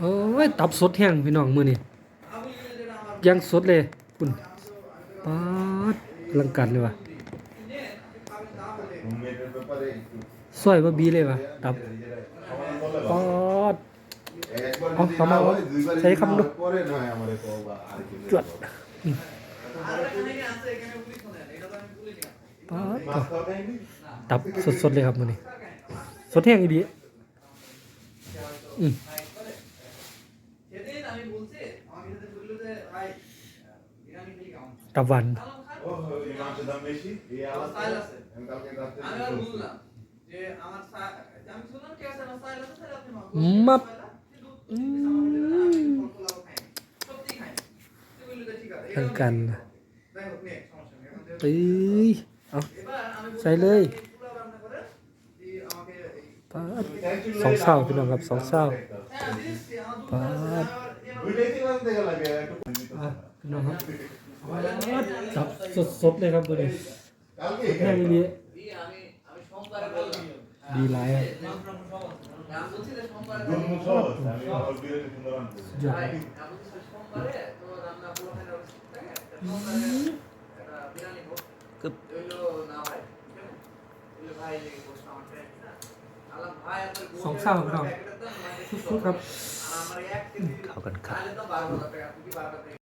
โอ้ยตับสดแห้งพี่น้องมือนี่ยังสดเลยคุณป๊าดลังกันเลยวะสวยว่าบีเลยวะตับป๊าดเอาเข้ามาวะใช้คำดูจวดป๊าดตับสดๆเลยครับมือนี่สดแห้งอีดีอืม หวาน ও, এই মাছের দাম বেশি? এই আলাদা? স্টাইল আছে। আমি কালকে রাত্রে আমি আর বলছি। বললাম যে আমার সা- আমি শুনলাম ঠিক আছে আমার স্টাইল আছে তাহলে আপনি মাপ মাপ। কিন্তু আমি ফলফলাও খাইনি সত্যি খাইনি তুই বললি যে ঠিক আছে অลังการ যাই হোক নে সমস্যা নেই এখন যেহেতু- เอ้ยเอา এবার আমি বলছিใส่เลย যে পোলাও রান্না করে যে আমাকে এই- ปาด สองเศร้าพี่น้องครับสองเศร้า হ্যাঁ দিচ্ছি আমার พี่น้งครับจับสดๆเลยครับตัวนี้แค่นี้ดีไลน์คือสองเศร้าครับสุดๆครับ เข้ากันครั